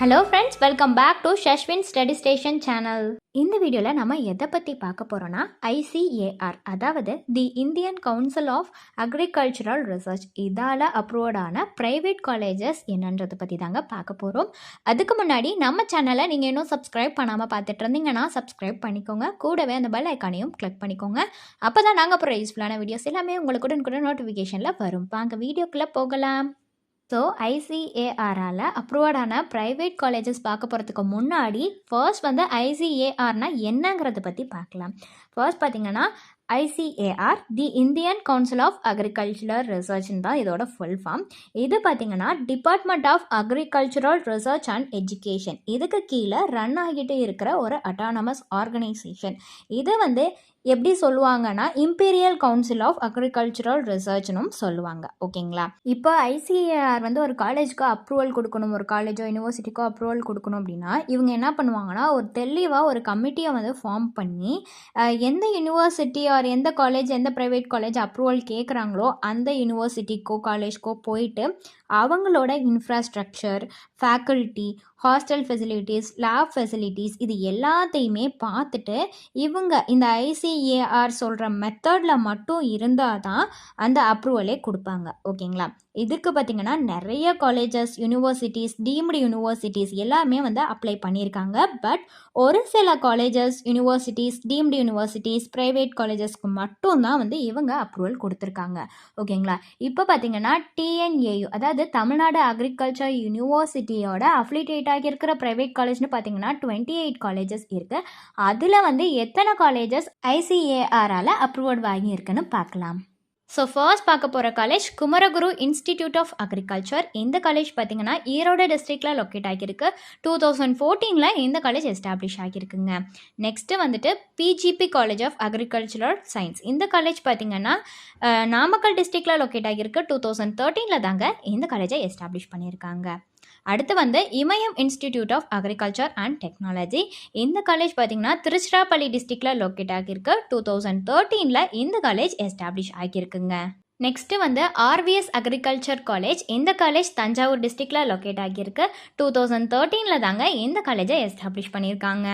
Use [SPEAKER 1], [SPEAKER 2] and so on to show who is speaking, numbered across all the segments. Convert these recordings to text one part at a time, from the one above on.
[SPEAKER 1] Hello friends welcome back to Shashwin study station channel இந்த வீடியோவில் நம்ம எதை பற்றி பார்க்க போகிறோன்னா ஐசிஏஆர் அதாவது the Indian Council of Agricultural Research இதால் அப்ரூவ்டான ப்ரைவேட் காலேஜஸ் என்னன்றதை பற்றி தாங்க பார்க்க போகிறோம் அதுக்கு முன்னாடி நம்ம சேனலை நீங்கள் இன்னும் சப்ஸ்கிரைப் பண்ணாமல் பார்த்துட்டு இருந்தீங்கன்னா சப்ஸ்கிரைப் பண்ணிக்கோங்க. கூடவே அந்த பெல் ஐக்கானையும் கிளிக் பண்ணிக்கோங்க. அப்போ தான் நாங்கள் அப்புறம் யூஸ்ஃபுல்லான வீடியோஸ் எல்லாமே உங்களுக்கு உடனுக்குடன் நோட்டிஃபிகேஷனில் வரும். வாங்க வீடியோக்குள்ளே போகலாம். ஸோ ஐசிஏஆரால் அப்ரூவடான ப்ரைவேட் காலேஜஸ் பார்க்க போகிறதுக்கு முன்னாடி ஃபர்ஸ்ட் வந்து ஐசிஏஆர்னால் என்னங்கிறத பற்றி பார்க்கலாம். ஃபர்ஸ்ட் பார்த்தீங்கன்னா ICAR the Indian Council of Agricultural ரிசர்ச்னு தான் இதோட ஃபுல் ஃபார்ம் இது பார்த்தீங்கன்னா department of agricultural research and education இதுக்கு கீழே ரன் ஆகிட்டு இருக்கிற ஒரு அட்டானமஸ் ஆர்கனைசேஷன் இது வந்து எப்படி சொல்லுவாங்கன்னா இம்பீரியல் கவுன்சில் ஆஃப் அக்ரிகல்ச்சரல் ரிசர்ச்னும் சொல்லுவாங்க. ஓகேங்களா? இப்போ ஐசிஏஆர் வந்து ஒரு காலேஜுக்கு அப்ரூவல் கொடுக்கணும் ஒரு காலேஜோ யூனிவர்சிட்டிக்கோ அப்ரூவல் கொடுக்கணும் அப்படின்னா இவங்க என்ன பண்ணுவாங்கன்னா ஒரு தெளிவாக ஒரு கமிட்டியை வந்து ஃபார்ம் பண்ணி எந்த யூனிவர்சிட்டி அவர் எந்த காலேஜ் எந்த ப்ரைவேட் காலேஜ் அப்ரூவல் கேட்குறாங்களோ அந்த யூனிவர்சிட்டிக்கோ காலேஜ்க்கோ போயிட்டு அவங்களோட infrastructure faculty hostel facilities lab facilities இது எல்லாத்தையுமே பார்த்துட்டு இவங்க இந்த ஐசிஏஆர் சொல்கிற மெத்தடில் மட்டும் இருந்தால் தான் அந்த அப்ரூவலே கொடுப்பாங்க. ஓகேங்களா? இதுக்கு பார்த்திங்கன்னா நிறைய காலேஜஸ் யூனிவர்சிட்டிஸ் டீம்டு யூனிவர்சிட்டிஸ் எல்லாமே வந்து அப்ளை பண்ணியிருக்காங்க. பட் ஒரு சில colleges universities deemed universities private காலேஜஸ்க்கு மட்டும்தான் வந்து இவங்க அப்ரூவல் கொடுத்துருக்காங்க. ஓகேங்களா? இப்போ பார்த்தீங்கன்னா டிஎன்ஏயு அதாவது தமிழ்நாடு அக்ரிகல்ச்சர் யூனிவர்சிட்டியோட அஃபிலிட்டேட் ஆகியிருக்கிற ப்ரைவேட் காலேஜ்னு பார்த்தீங்கன்னா டுவெண்ட்டி எயிட் காலேஜஸ் இருக்குது அதில் வந்து எத்தனை காலேஜஸ் ஐசிஏஆரால் அப்ரூவல் வாங்கியிருக்குன்னு பார்க்கலாம். ஸோ ஃபர்ஸ்ட் பார்க்க போகிற college Kumaraguru institute of agriculture இந்த காலேஜ் பார்த்தீங்கன்னா ஈரோடு டிஸ்ட்ரிக்டில் லொக்கேட் ஆகியிருக்கு. டூ தௌசண்ட் ஃபோர்டீனில் இந்த காலேஜ் எஸ்டாப்ளிஷ் ஆகியிருக்குங்க. நெக்ஸ்ட்டு வந்துட்டு PGP college of agricultural science இந்த காலேஜ் பார்த்தீங்கன்னா நாமக்கல் டிஸ்ட்ரிக்டில் லொக்கேட் ஆகியிருக்கு. டூ தௌசண்ட் தேர்ட்டீனில் தாங்க இந்த காலேஜை எஸ்டாப்ளிஷ் பண்ணியிருக்காங்க. அடுத்து வந்து Imayam institute of agriculture and technology இந்த காலேஜ் பார்த்தீங்கன்னா திருச்சிராப்பள்ளி டிஸ்ட்ரிக்டில் லொக்கேட் ஆகியிருக்கு. டூ தௌசண்ட் தேர்ட்டீனில் இந்த காலேஜ் எஸ்டாப்ளிஷ் ஆகியிருக்குங்க. நெக்ஸ்ட்டு வந்து ஆர்விஎஸ் அக்ரிகல்ச்சர் காலேஜ் இந்த காலேஜ் தஞ்சாவூர் டிஸ்ட்ரிக்டில் லொக்கேட் ஆகியிருக்கு. டூ தௌசண்ட் தேர்ட்டீனில் தாங்க இந்த காலேஜை எஸ்டாப்ளிஷ் பண்ணியிருக்காங்க.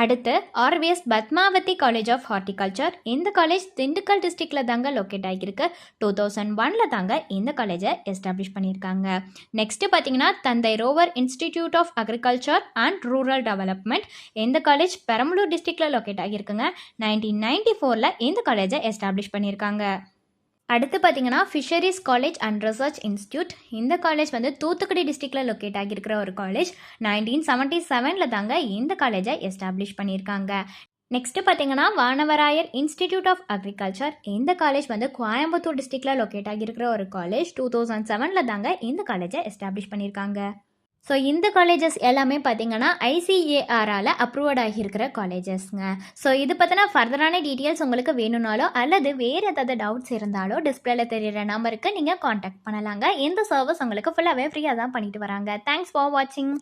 [SPEAKER 1] அடுத்து RVS Padmavathi college of horticulture இந்த காலேஜ் திண்டுக்கல் டிஸ்ட்ரிக்டில் தாங்க லொக்கேட் ஆகியிருக்கு. டூ தௌசண்ட் ஒனில் தாங்க இந்த காலேஜை எஸ்டாப்ளிஷ் பண்ணியிருக்காங்க. நெக்ஸ்ட்டு பார்த்தீங்கன்னா Thanthai Roever institute of agriculture and rural development இந்த காலேஜ் பெரம்பலூர் டிஸ்ட்ரிக்டில் லொக்கேட் ஆகியிருக்குங்க. நைன்டீன் நைன்டி ஃபோரில் இந்த காலேஜை எஸ்டாப்ளிஷ் பண்ணியிருக்காங்க. அடுத்து பார்த்தீங்கன்னா fisheries college and research institute இந்த காலேஜ் வந்து தூத்துக்குடி டிஸ்ட்ரிக்டில் லொக்கேட் ஆகியிருக்கிற ஒரு காலேஜ் நைன்டீன் செவன்ட்டி செவனில் தாங்க இந்த காலேஜை எஸ்டாப்ளிஷ் பண்ணியிருக்காங்க. நெக்ஸ்ட்டு பார்த்தீங்கன்னா வானவராயர் இன்ஸ்டிடியூட் ஆஃப் அக்ரிகல்ச்சர் இந்த காலேஜ் வந்து கோயம்புத்தூர் டிஸ்ட்ரிக்டில் லொக்கேட் ஆகியிருக்கிற ஒரு காலேஜ் டூ தௌசண்ட் செவனில் தாங்க இந்த காலேஜை எஸ்டாப்ளிஷ் பண்ணியிருக்காங்க. ஸோ இந்த காலேஜஸ் எல்லாமே பார்த்தீங்கன்னா ஐசிஏஆரால் அப்ரூவ்ட் ஆகியிருக்கிற காலேஜஸ்ங்க ஸோ இது பற்றின ஃபர்தரான டீட்டெயில்ஸ் உங்களுக்கு வேணும்னாலோ அல்லது வேறு ஏதாவது டவுட்ஸ் இருந்தாலோ டிஸ்பிளேல தெரியுற நம்பருக்கு நீங்கள் காண்டாக்ட் பண்ணலாங்க. இந்த சர்வீஸ் உங்களுக்கு ஃபுல்லாகவே ஃப்ரீயாக தான் பண்ணிட்டு வராங்க. தேங்க்ஸ் ஃபார் வாட்சிங்